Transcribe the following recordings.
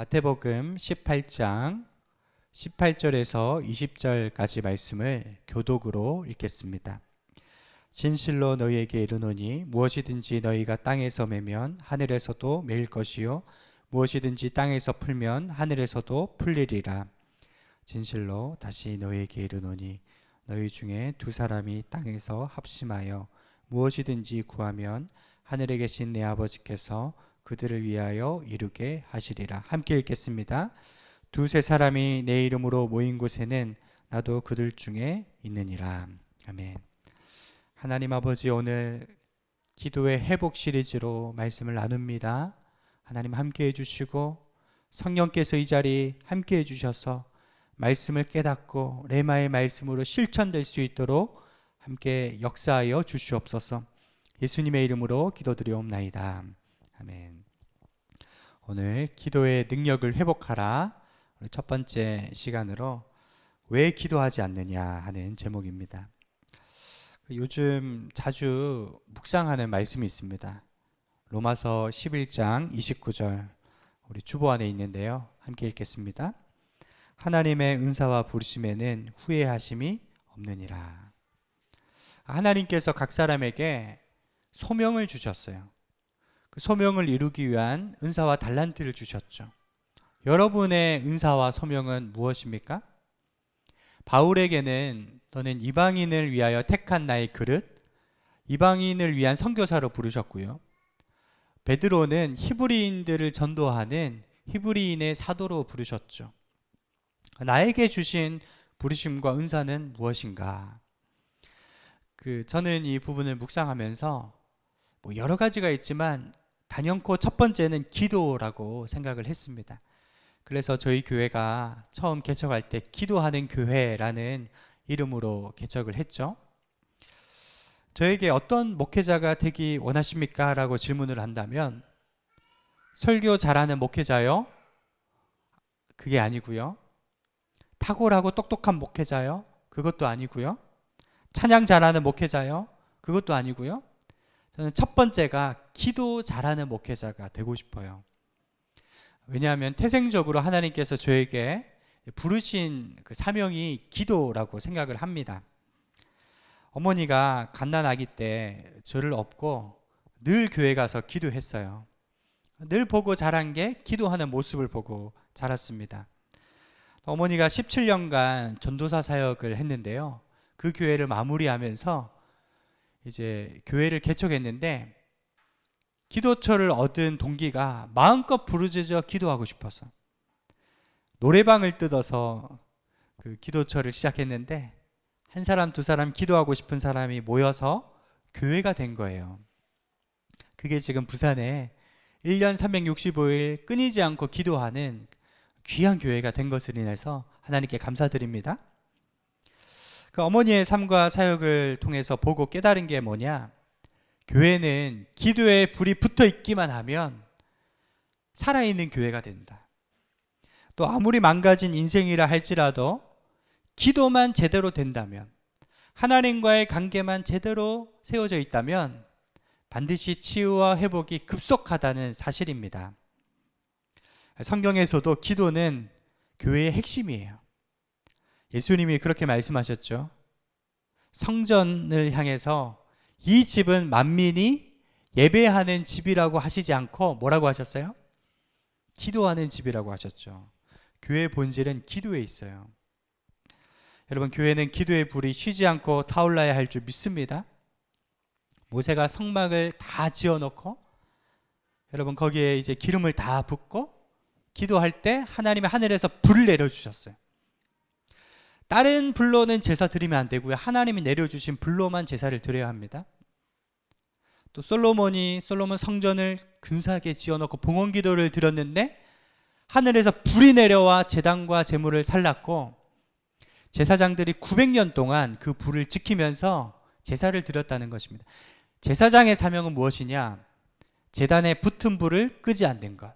마태복음 18장 18절에서 20절까지 말씀을 교독으로 읽겠습니다. 진실로 너희에게 이르노니 무엇이든지 너희가 땅에서 매면 하늘에서도 매일 것이요 무엇이든지 땅에서 풀면 하늘에서도 풀리리라. 진실로 다시 너희에게 이르노니 너희 중에 두 사람이 땅에서 합심하여 무엇이든지 구하면 하늘에 계신 내 아버지께서 그들을 위하여 이루게 하시리라. 함께 읽겠습니다. 두세 사람이 내 이름으로 모인 곳에는 나도 그들 중에 있느니라. 아멘. 하나님 아버지 오늘 기도의 회복 시리즈로 말씀을 나눕니다. 하나님 함께 해주시고 성령께서 이 자리 함께 해주셔서 말씀을 깨닫고 레마의 말씀으로 실천될 수 있도록 함께 역사하여 주시옵소서. 예수님의 이름으로 기도드리옵나이다. 아멘. 오늘 기도의 능력을 회복하라. 우리 첫 번째 시간으로 왜 기도하지 않느냐 하는 제목입니다. 요즘 자주 묵상하는 말씀이 있습니다. 로마서 11장 29절 우리 주보 안에 있는데요. 함께 읽겠습니다. 하나님의 은사와 부르심에는 후회하심이 없느니라. 하나님께서 각 사람에게 소명을 주셨어요. 그 소명을 이루기 위한 은사와 달란트를 주셨죠. 여러분의 은사와 소명은 무엇입니까? 바울에게는 너는 이방인을 위하여 택한 나의 그릇, 이방인을 위한 선교사로 부르셨고요. 베드로는 히브리인들을 전도하는 히브리인의 사도로 부르셨죠. 나에게 주신 부르심과 은사는 무엇인가? 그 저는 이 부분을 묵상하면서 뭐 여러 가지가 있지만 단연코 첫 번째는 기도라고 생각을 했습니다. 그래서 저희 교회가 처음 개척할 때 기도하는 교회라는 이름으로 개척을 했죠. 저에게 어떤 목회자가 되기 원하십니까? 라고 질문을 한다면 설교 잘하는 목회자요? 그게 아니고요. 탁월하고 똑똑한 목회자요? 그것도 아니고요. 찬양 잘하는 목회자요? 그것도 아니고요. 저는 첫 번째가 기도 잘하는 목회자가 되고 싶어요. 왜냐하면 태생적으로 하나님께서 저에게 부르신 그 사명이 기도라고 생각을 합니다. 어머니가 갓난아기 때 저를 업고 늘 교회 가서 기도했어요. 늘 보고 자란 게 기도하는 모습을 보고 자랐습니다. 어머니가 17년간 전도사 사역을 했는데요. 그 교회를 마무리하면서 이제 교회를 개척했는데 기도처를 얻은 동기가 마음껏 부르짖어 기도하고 싶어서 노래방을 뜯어서 그 기도처를 시작했는데 한 사람 두 사람 기도하고 싶은 사람이 모여서 교회가 된 거예요. 그게 지금 부산에 1년 365일 끊이지 않고 기도하는 귀한 교회가 된 것을 인해서 하나님께 감사드립니다. 그 어머니의 삶과 사역을 통해서 보고 깨달은 게 뭐냐? 교회는 기도에 불이 붙어 있기만 하면 살아있는 교회가 된다. 또 아무리 망가진 인생이라 할지라도 기도만 제대로 된다면 하나님과의 관계만 제대로 세워져 있다면 반드시 치유와 회복이 급속하다는 사실입니다. 성경에서도 기도는 교회의 핵심이에요. 예수님이 그렇게 말씀하셨죠. 성전을 향해서 이 집은 만민이 예배하는 집이라고 하시지 않고 뭐라고 하셨어요? 기도하는 집이라고 하셨죠. 교회 본질은 기도에 있어요. 여러분, 교회는 기도의 불이 쉬지 않고 타올라야 할 줄 믿습니다. 모세가 성막을 다 지어 놓고 여러분 거기에 이제 기름을 다 붓고 기도할 때 하나님의 하늘에서 불을 내려 주셨어요. 다른 불로는 제사 드리면 안 되고요. 하나님이 내려주신 불로만 제사를 드려야 합니다. 또 솔로몬이 솔로몬 성전을 근사하게 지어놓고 봉헌 기도를 드렸는데 하늘에서 불이 내려와 제단과 제물을 살랐고 제사장들이 900년 동안 그 불을 지키면서 제사를 드렸다는 것입니다. 제사장의 사명은 무엇이냐? 제단에 붙은 불을 끄지 않는 것.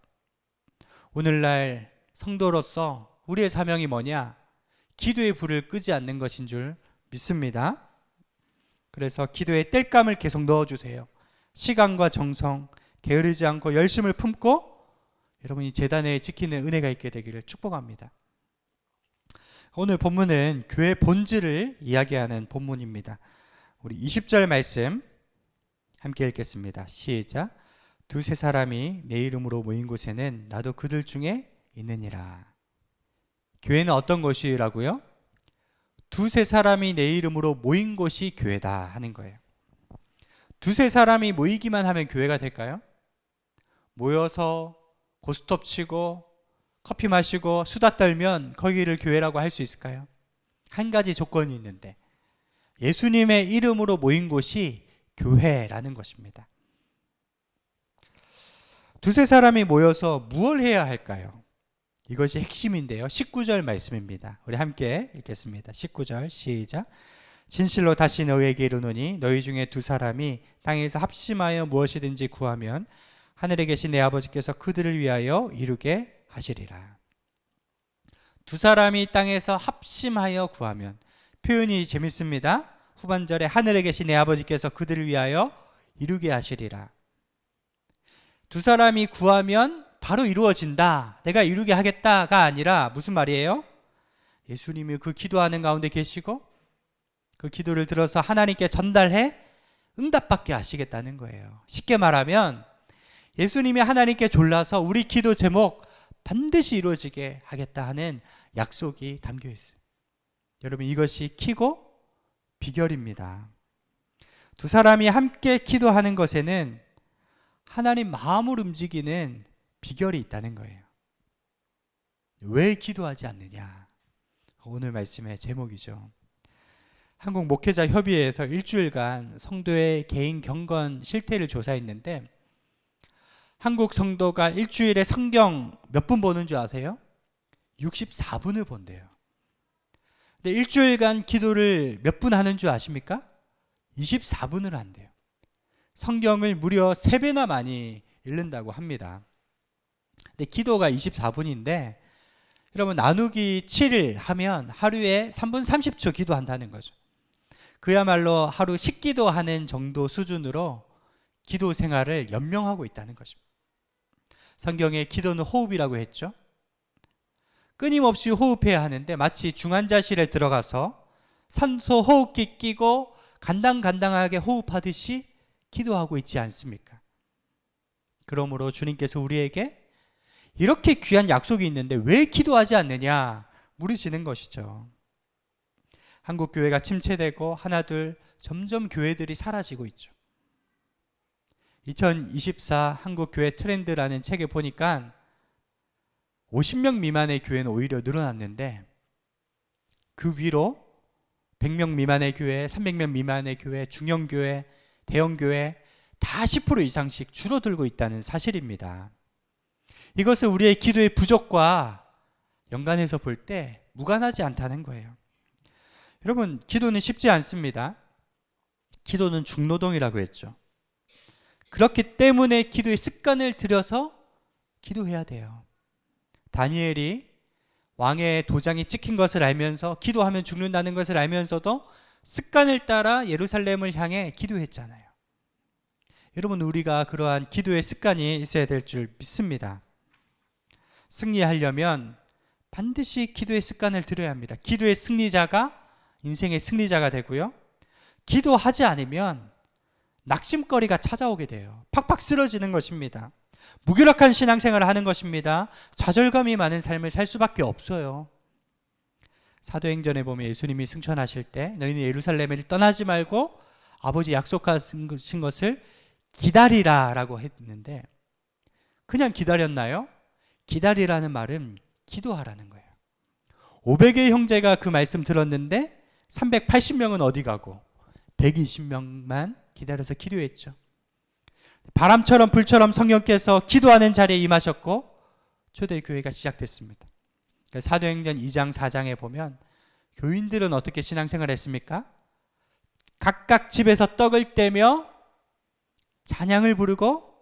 오늘날 성도로서 우리의 사명이 뭐냐? 기도의 불을 끄지 않는 것인 줄 믿습니다. 그래서 기도에 땔감을 계속 넣어주세요. 시간과 정성, 게으르지 않고 열심을 품고 여러분이 재단에 지키는 은혜가 있게 되기를 축복합니다. 오늘 본문은 교회 본질을 이야기하는 본문입니다. 우리 20절 말씀 함께 읽겠습니다. 시작. 두세 사람이 내 이름으로 모인 곳에는 나도 그들 중에 있느니라. 교회는 어떤 것이라고요? 두세 사람이 내 이름으로 모인 곳이 교회다 하는 거예요. 두세 사람이 모이기만 하면 교회가 될까요? 모여서 고스톱 치고 커피 마시고 수다 떨면 거기를 교회라고 할 수 있을까요? 한 가지 조건이 있는데 예수님의 이름으로 모인 곳이 교회라는 것입니다. 두세 사람이 모여서 무엇을 해야 할까요? 이것이 핵심인데요. 19절 말씀입니다. 우리 함께 읽겠습니다. 19절 시작. 진실로 다시 너희에게 이르노니 너희 중에 두 사람이 땅에서 합심하여 무엇이든지 구하면 하늘에 계신 내 아버지께서 그들을 위하여 이루게 하시리라. 두 사람이 땅에서 합심하여 구하면 표현이 재밌습니다. 후반절에 하늘에 계신 내 아버지께서 그들을 위하여 이루게 하시리라. 두 사람이 구하면 바로 이루어진다. 내가 이루게 하겠다가 아니라 무슨 말이에요? 예수님이 그 기도하는 가운데 계시고 그 기도를 들어서 하나님께 전달해 응답받게 하시겠다는 거예요. 쉽게 말하면 예수님이 하나님께 졸라서 우리 기도 제목 반드시 이루어지게 하겠다 하는 약속이 담겨 있어요. 여러분 이것이 키고 비결입니다. 두 사람이 함께 기도하는 것에는 하나님 마음을 움직이는 비결이 있다는 거예요. 왜 기도하지 않느냐? 오늘 말씀의 제목이죠. 한국 목회자 협의회에서 일주일간 성도의 개인 경건 실태를 조사했는데 한국 성도가 일주일에 성경 몇 분 보는 줄 아세요? 64분을 본대요. 근데 일주일간 기도를 몇 분 하는 줄 아십니까? 24분을 한대요. 성경을 무려 3배나 많이 읽는다고 합니다. 근데 기도가 24분인데 여러분 나누기 7일 하면 하루에 3분 30초 기도한다는 거죠. 그야말로 하루 10기도 하는 정도 수준으로 기도 생활을 연명하고 있다는 것입니다. 성경에 기도는 호흡이라고 했죠. 끊임없이 호흡해야 하는데 마치 중환자실에 들어가서 산소 호흡기 끼고 간당간당하게 호흡하듯이 기도하고 있지 않습니까? 그러므로 주님께서 우리에게 이렇게 귀한 약속이 있는데 왜 기도하지 않느냐 물으시는 것이죠. 한국 교회가 침체되고 하나둘 점점 교회들이 사라지고 있죠. 2024 한국 교회 트렌드라는 책에 보니까 50명 미만의 교회는 오히려 늘어났는데 그 위로 100명 미만의 교회, 300명 미만의 교회, 중형 교회, 대형 교회 다 10% 이상씩 줄어들고 있다는 사실입니다. 이것은 우리의 기도의 부족과 연관해서 볼 때 무관하지 않다는 거예요. 여러분, 기도는 쉽지 않습니다. 기도는 중노동이라고 했죠. 그렇기 때문에 기도의 습관을 들여서 기도해야 돼요. 다니엘이 왕의 도장이 찍힌 것을 알면서 기도하면 죽는다는 것을 알면서도 습관을 따라 예루살렘을 향해 기도했잖아요. 여러분, 우리가 그러한 기도의 습관이 있어야 될 줄 믿습니다. 승리하려면 반드시 기도의 습관을 들여야 합니다. 기도의 승리자가 인생의 승리자가 되고요. 기도하지 않으면 낙심거리가 찾아오게 돼요. 팍팍 쓰러지는 것입니다. 무기력한 신앙생활을 하는 것입니다. 좌절감이 많은 삶을 살 수밖에 없어요. 사도행전에 보면 예수님이 승천하실 때 너희는 예루살렘을 떠나지 말고 아버지 약속하신 것을 기다리라 라고 했는데 그냥 기다렸나요? 기다리라는 말은 기도하라는 거예요. 500의 형제가 그 말씀 들었는데 380명은 어디 가고 120명만 기다려서 기도했죠. 바람처럼 불처럼 성령께서 기도하는 자리에 임하셨고 초대교회가 시작됐습니다. 사도행전 2장 4장에 보면 교인들은 어떻게 신앙생활 했습니까? 각각 집에서 떡을 떼며 찬양을 부르고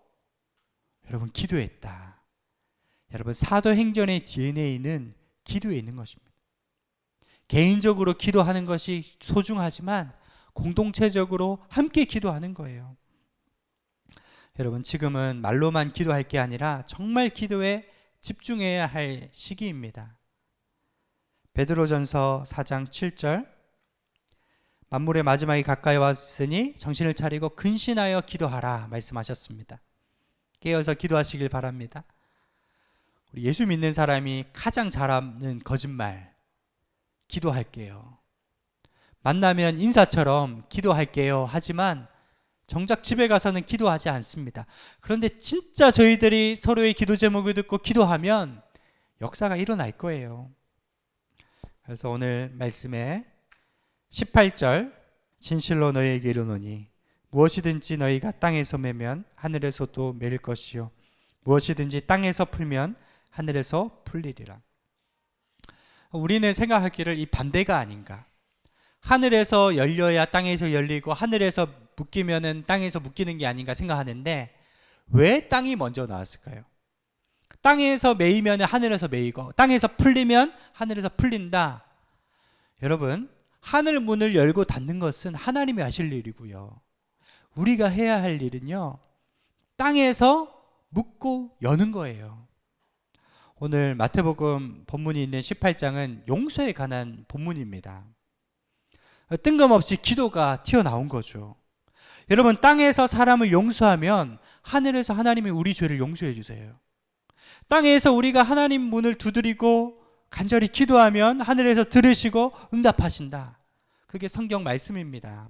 여러분 기도했다. 여러분 사도행전의 DNA는 기도에 있는 것입니다. 개인적으로 기도하는 것이 소중하지만 공동체적으로 함께 기도하는 거예요. 여러분 지금은 말로만 기도할 게 아니라 정말 기도에 집중해야 할 시기입니다. 베드로전서 4장 7절 만물의 마지막이 가까이 왔으니 정신을 차리고 근신하여 기도하라 말씀하셨습니다. 깨어서 기도하시길 바랍니다. 우리 예수 믿는 사람이 가장 잘하는 거짓말 기도할게요. 만나면 인사처럼 기도할게요. 하지만 정작 집에 가서는 기도하지 않습니다. 그런데 진짜 저희들이 서로의 기도 제목을 듣고 기도하면 역사가 일어날 거예요. 그래서 오늘 말씀에 18절 진실로 너희에게 이르노니 무엇이든지 너희가 땅에서 매면 하늘에서도 매일 것이요 무엇이든지 땅에서 풀면 하늘에서 풀리리라. 우리는 생각하기를 이 반대가 아닌가. 하늘에서 열려야 땅에서 열리고 하늘에서 묶이면은 땅에서 묶이는 게 아닌가 생각하는데 왜 땅이 먼저 나왔을까요? 땅에서 매이면 하늘에서 매이고 땅에서 풀리면 하늘에서 풀린다. 여러분, 하늘 문을 열고 닫는 것은 하나님이 하실 일이고요. 우리가 해야 할 일은요. 땅에서 묶고 여는 거예요. 오늘 마태복음 본문이 있는 18장은 용서에 관한 본문입니다. 뜬금없이 기도가 튀어나온 거죠. 여러분, 땅에서 사람을 용서하면 하늘에서 하나님이 우리 죄를 용서해 주세요. 땅에서 우리가 하나님 문을 두드리고 간절히 기도하면 하늘에서 들으시고 응답하신다. 그게 성경 말씀입니다.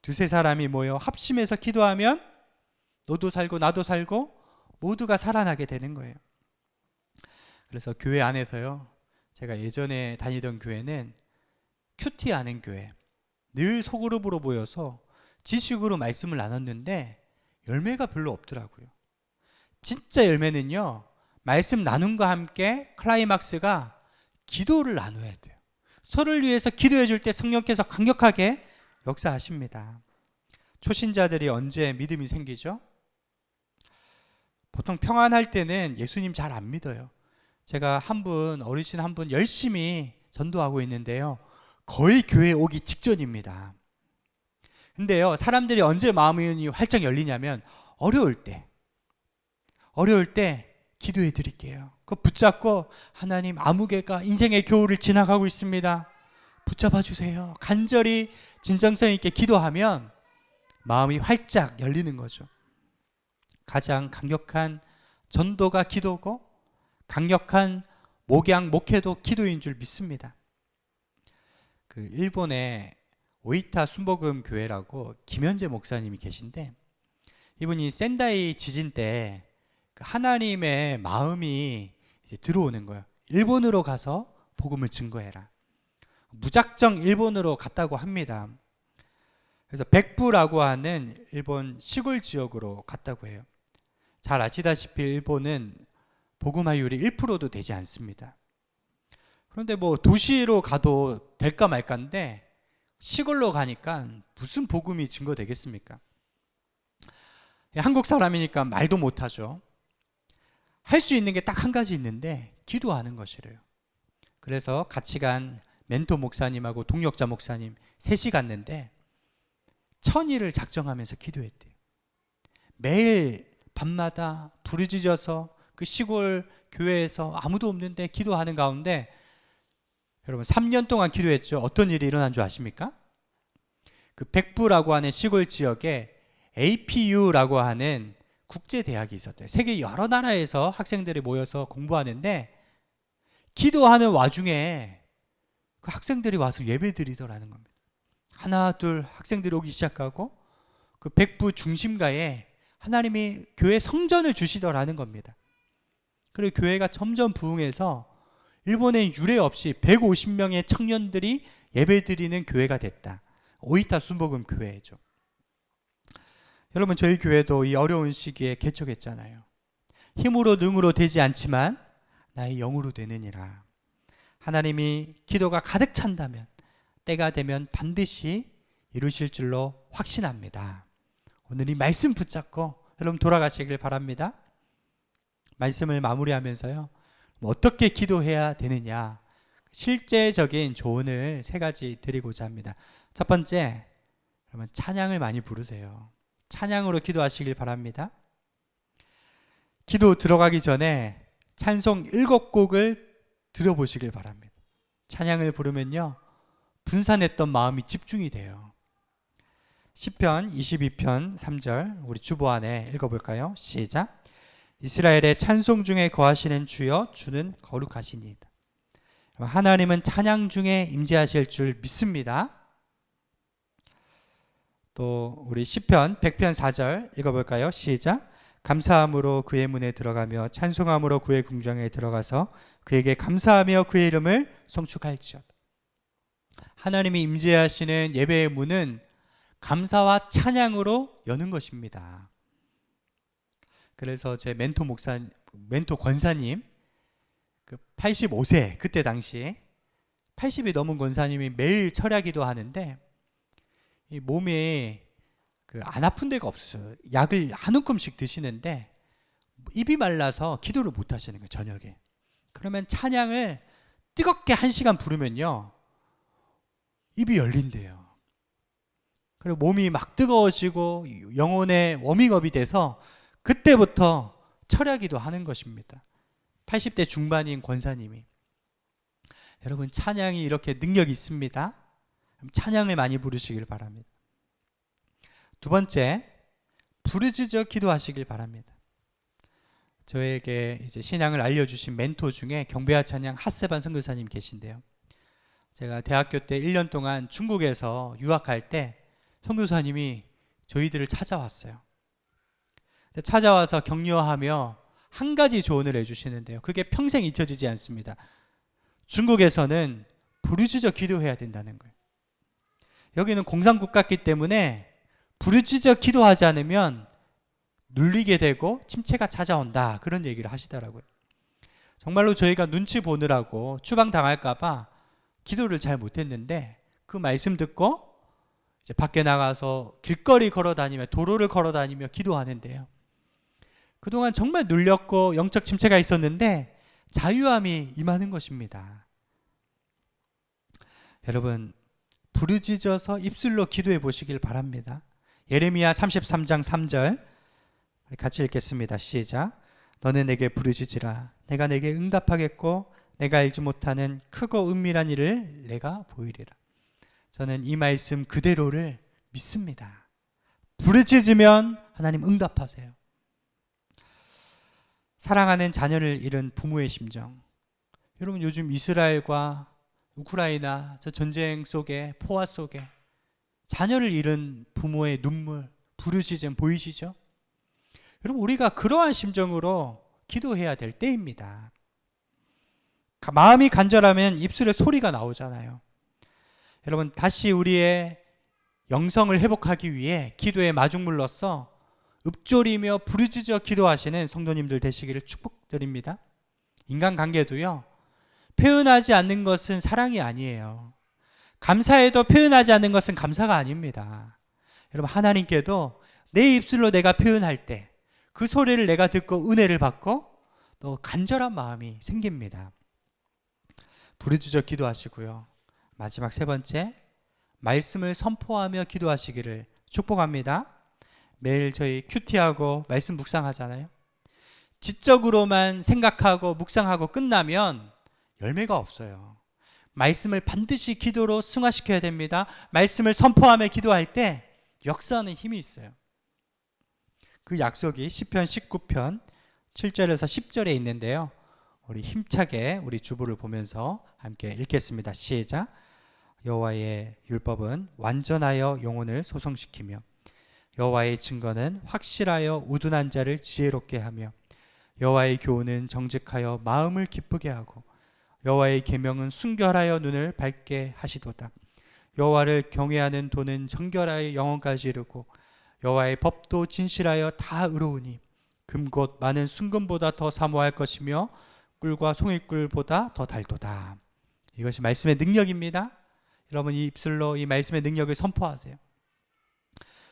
두세 사람이 모여 합심해서 기도하면 너도 살고 나도 살고 모두가 살아나게 되는 거예요. 그래서 교회 안에서요. 제가 예전에 다니던 교회는 큐티 하는 교회. 늘 소그룹으로 모여서 지식으로 말씀을 나눴는데 열매가 별로 없더라고요. 진짜 열매는요. 말씀 나눔과 함께 클라이막스가 기도를 나눠야 돼요. 서로를 위해서 기도해 줄 때 성령께서 강력하게 역사하십니다. 초신자들이 언제 믿음이 생기죠? 보통 평안할 때는 예수님 잘 안 믿어요. 제가 한 분, 어르신 한 분 열심히 전도하고 있는데요. 거의 교회 오기 직전입니다. 근데요, 사람들이 언제 마음이 활짝 열리냐면 어려울 때, 어려울 때 기도해 드릴게요. 그 붙잡고 하나님 아무개가 인생의 겨울을 지나가고 있습니다. 붙잡아 주세요. 간절히 진정성 있게 기도하면 마음이 활짝 열리는 거죠. 가장 강력한 전도가 기도고 강력한 목양 목회도 기도인 줄 믿습니다. 그 일본의 오이타 순복음 교회라고 김현재 목사님이 계신데 이분이 센다이 지진 때그 하나님의 마음이 이제 들어오는 거예요. 일본으로 가서 복음을 증거해라. 무작정 일본으로 갔다고 합니다. 그래서 백부라고 하는 일본 시골 지역으로 갔다고 해요. 잘 아시다시피 일본은 복음화율이 1%도 되지 않습니다. 그런데 뭐 도시로 가도 될까 말까인데 시골로 가니까 무슨 복음이 증거되겠습니까? 한국 사람이니까 말도 못하죠. 할 수 있는 게 딱 한 가지 있는데 기도하는 것이래요. 그래서 같이 간 멘토 목사님하고 동역자 목사님 셋이 갔는데 천일을 작정하면서 기도했대요. 매일 밤마다 부르짖어서 그 시골 교회에서 아무도 없는데 기도하는 가운데 여러분 3년 동안 기도했죠. 어떤 일이 일어난 줄 아십니까? 그 백부라고 하는 시골 지역에 APU라고 하는 국제 대학이 있었대요. 세계 여러 나라에서 학생들이 모여서 공부하는데 기도하는 와중에 그 학생들이 와서 예배드리더라는 겁니다. 하나 둘 학생들이 오기 시작하고 그 백부 중심가에 하나님이 교회 성전을 주시더라는 겁니다. 그리고 교회가 점점 부흥해서 일본에 유례 없이 150명의 청년들이 예배드리는 교회가 됐다. 오이타 순복음 교회죠. 여러분 저희 교회도 이 어려운 시기에 개척했잖아요. 힘으로 능으로 되지 않지만 나의 영으로 되느니라. 하나님이 기도가 가득 찬다면 때가 되면 반드시 이루실 줄로 확신합니다. 오늘 이 말씀 붙잡고 여러분 돌아가시길 바랍니다. 말씀을 마무리하면서요. 뭐 어떻게 기도해야 되느냐 실제적인 조언을 세 가지 드리고자 합니다. 첫 번째, 여러분 찬양을 많이 부르세요. 찬양으로 기도하시길 바랍니다. 기도 들어가기 전에 찬송 일곱 곡을 들어보시길 바랍니다. 찬양을 부르면요. 분산했던 마음이 집중이 돼요. 10편 22편 3절 우리 주보 안에 읽어볼까요? 시작. 이스라엘의 찬송 중에 거하시는 주여 주는 거룩하시니이다. 하나님은 찬양 중에 임재하실 줄 믿습니다. 또 우리 시편 100편 4절 읽어볼까요? 시작. 감사함으로 그의 문에 들어가며 찬송함으로 그의 궁정에 들어가서 그에게 감사하며 그의 이름을 송축할지어다. 하나님이 임재하시는 예배의 문은 감사와 찬양으로 여는 것입니다. 그래서 제 멘토 목사 멘토 권사님 그 85세 그때 당시 80이 넘은 권사님이 매일 철야기도 하는데 이 몸에 그 안 아픈 데가 없어요. 약을 한 움큼씩 드시는데 입이 말라서 기도를 못 하시는 거예요, 저녁에. 그러면 찬양을 뜨겁게 한 시간 부르면요. 입이 열린대요. 그리고 몸이 막 뜨거워지고 영혼의 워밍업이 돼서 그때부터 철야기도 하는 것입니다. 80대 중반인 권사님이. 여러분 찬양이 이렇게 능력이 있습니다. 찬양을 많이 부르시길 바랍니다. 두 번째, 부르짖어 기도하시길 바랍니다. 저에게 이제 신앙을 알려주신 멘토 중에 경배와 찬양 핫세반 선교사님 계신데요. 제가 대학교 때 1년 동안 중국에서 유학할 때 선교사님이 저희들을 찾아왔어요. 찾아와서 격려하며 한 가지 조언을 해주시는데요. 그게 평생 잊혀지지 않습니다. 중국에서는 부르짖어 기도해야 된다는 거예요. 여기는 공산국가기 때문에 부르짖어 기도하지 않으면 눌리게 되고 침체가 찾아온다. 그런 얘기를 하시더라고요. 정말로 저희가 눈치 보느라고 추방 당할까봐 기도를 잘 못했는데 그 말씀 듣고 이제 밖에 나가서 길거리 걸어 다니며 도로를 걸어 다니며 기도하는데요. 그동안 정말 눌렸고 영적 침체가 있었는데 자유함이 임하는 것입니다. 여러분 부르짖어서 입술로 기도해 보시길 바랍니다. 예레미야 33장 3절 같이 읽겠습니다. 시작. 너는 내게 부르짖으라. 내가 내게 응답하겠고 내가 알지 못하는 크고 은밀한 일을 내가 보이리라. 저는 이 말씀 그대로를 믿습니다. 부르짖으면 하나님 응답하세요. 사랑하는 자녀를 잃은 부모의 심정. 여러분 요즘 이스라엘과 우크라이나 저 전쟁 속에 포화 속에 자녀를 잃은 부모의 눈물, 부르짖음 보이시죠? 여러분 우리가 그러한 심정으로 기도해야 될 때입니다. 마음이 간절하면 입술에 소리가 나오잖아요. 여러분 다시 우리의 영성을 회복하기 위해 기도의 마중물로서 읊조리며 부르짖어 기도하시는 성도님들 되시기를 축복드립니다. 인간관계도요. 표현하지 않는 것은 사랑이 아니에요. 감사해도 표현하지 않는 것은 감사가 아닙니다. 여러분 하나님께도 내 입술로 내가 표현할 때 그 소리를 내가 듣고 은혜를 받고 또 간절한 마음이 생깁니다. 부르짖어 기도하시고요. 마지막 세 번째 말씀을 선포하며 기도하시기를 축복합니다. 매일 저희 큐티하고 말씀 묵상하잖아요. 지적으로만 생각하고 묵상하고 끝나면 열매가 없어요. 말씀을 반드시 기도로 승화시켜야 됩니다. 말씀을 선포하며 기도할 때 역사하는 힘이 있어요. 그 약속이 시편 19편 7절에서 10절에 있는데요. 우리 힘차게 우리 주부를 보면서 함께 읽겠습니다. 시작. 여호와의 율법은 완전하여 영혼을 소성시키며 여호와의 증거는 확실하여 우둔한 자를 지혜롭게 하며 여호와의 교훈은 정직하여 마음을 기쁘게 하고 여호와의 계명은 순결하여 눈을 밝게 하시도다. 여호와를 경외하는 도는 정결하여 영원까지 이르고 여호와의 법도 진실하여 다 의로우니 금곧 많은 순금보다 더 사모할 것이며 꿀과 송이꿀보다 더 달도다. 이것이 말씀의 능력입니다. 여러분 이 입술로 이 말씀의 능력을 선포하세요.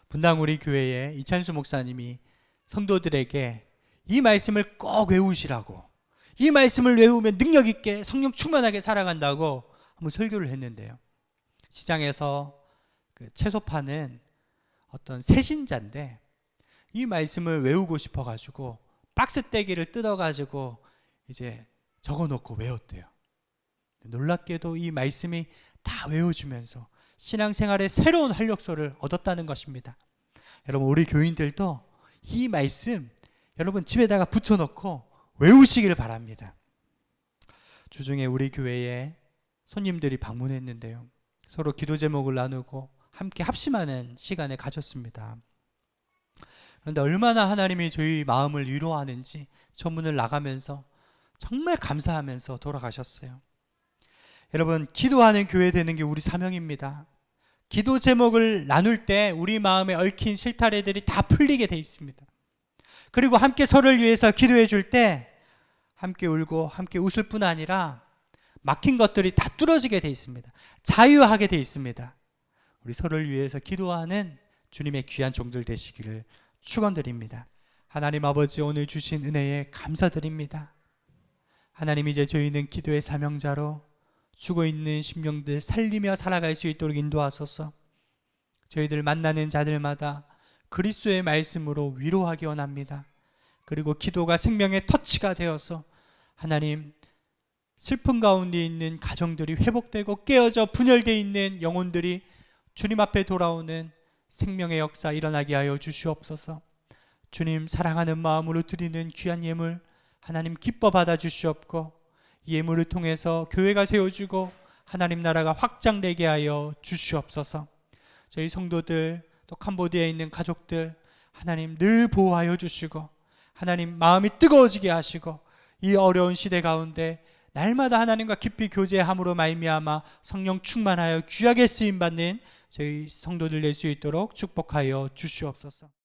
분당 우리 교회에 이찬수 목사님이 성도들에게 이 말씀을 꼭 외우시라고 이 말씀을 외우면 능력 있게 성령 충만하게 살아간다고 한번 설교를 했는데요. 시장에서 그 채소 파는 어떤 새신자인데 이 말씀을 외우고 싶어 가지고 박스 떼기를 뜯어 가지고 이제 적어 놓고 외웠대요. 놀랍게도 이 말씀이 다 외워주면서 신앙생활의 새로운 활력소를 얻었다는 것입니다. 여러분 우리 교인들도 이 말씀 여러분 집에다가 붙여놓고 외우시길 바랍니다. 주중에 우리 교회에 손님들이 방문했는데요. 서로 기도 제목을 나누고 함께 합심하는 시간을 가졌습니다. 그런데 얼마나 하나님이 저희 마음을 위로하는지 전문을 나가면서 정말 감사하면서 돌아가셨어요. 여러분, 기도하는 교회 되는 게 우리 사명입니다. 기도 제목을 나눌 때 우리 마음에 얽힌 실타래들이 다 풀리게 돼 있습니다. 그리고 함께 서로를 위해서 기도해 줄 때 함께 울고 함께 웃을 뿐 아니라 막힌 것들이 다 뚫어지게 돼 있습니다. 자유하게 돼 있습니다. 우리 서로를 위해서 기도하는 주님의 귀한 종들 되시기를 축원드립니다. 하나님 아버지 오늘 주신 은혜에 감사드립니다. 하나님 이제 저희는 기도의 사명자로 죽어 있는 심령들 살리며 살아갈 수 있도록 인도하소서. 저희들 만나는 자들마다 그리스도의 말씀으로 위로하기 원합니다. 그리고 기도가 생명의 터치가 되어서 하나님 슬픔 가운데 있는 가정들이 회복되고 깨어져 분열되어 있는 영혼들이 주님 앞에 돌아오는 생명의 역사 일어나게 하여 주시옵소서. 주님 사랑하는 마음으로 드리는 귀한 예물 하나님 기뻐 받아 주시옵고 이 예물을 통해서 교회가 세워지고 하나님 나라가 확장되게 하여 주시옵소서. 저희 성도들 또 캄보디아에 있는 가족들 하나님 늘 보호하여 주시고 하나님 마음이 뜨거워지게 하시고 이 어려운 시대 가운데 날마다 하나님과 깊이 교제함으로 말미암아 성령 충만하여 귀하게 쓰임 받는 저희 성도들 될 수 있도록 축복하여 주시옵소서.